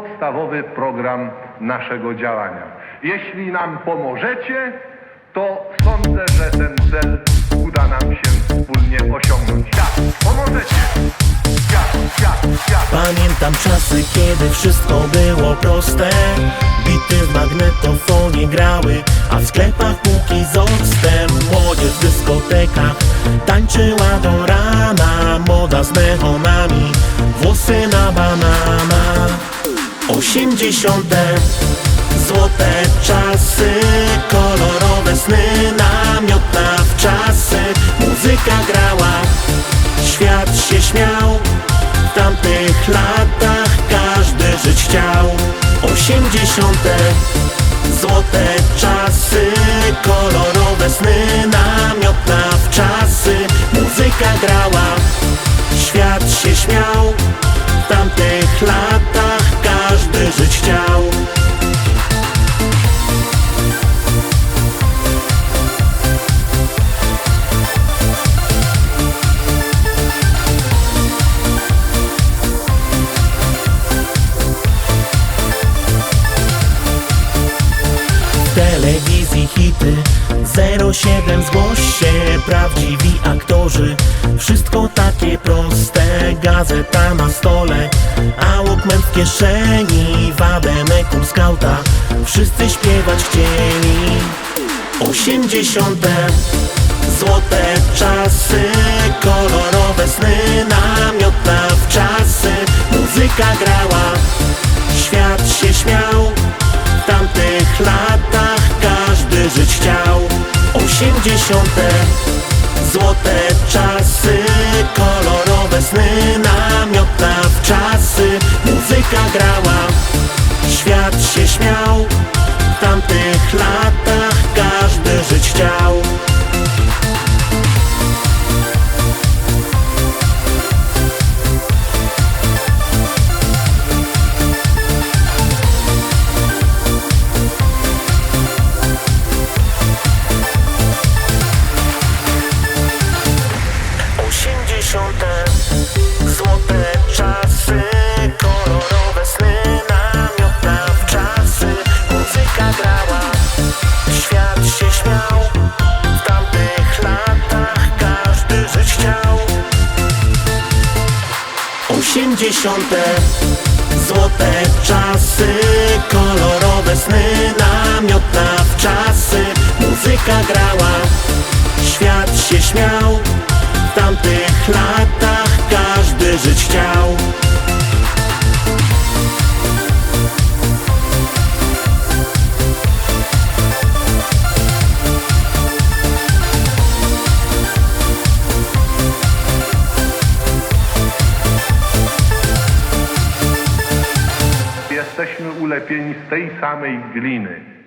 podstawowy program naszego działania. Jeśli nam pomożecie, to sądzę, że ten cel uda nam się wspólnie osiągnąć. Jak pomożecie? Pamiętam czasy, kiedy wszystko było proste Bity w magnetofonie grały, a w sklepach półki z octem Młodzież w dyskotekach tańczyła do rana Moda z neonami, Osiemdziesiąte. Złote czasy, kolorowe sny, namiot na wczasy. Muzyka grała, świat się śmiał. W tamtych latach każdy żyć chciał. Osiemdziesiąte. Złote czasy, kolorowe sny, namiot na wczasy. Muzyka grała, świat się śmiał 07 zgłoś się Prawdziwi aktorzy. Wszystko takie proste Gazeta na stole A Walkman w kieszeni Wademekum skauta. Wszyscy śpiewać chcieli. Osiemdziesiąte Złote czasy Kolorowe sny Namiot na wczasy. Muzyka grała Osiemdziesiąte. Złote czasy Kolorowe sny Namiot na wczasy Muzyka grała. Świat się śmiał W tamtych latach Osiemdziesiąte. Złote czasy Kolorowe sny Namiot na wczasy. Muzyka grała Świat się śmiał. W tamtych latach Każdy żyć chciał Jesteśmy ulepieni z tej samej gliny.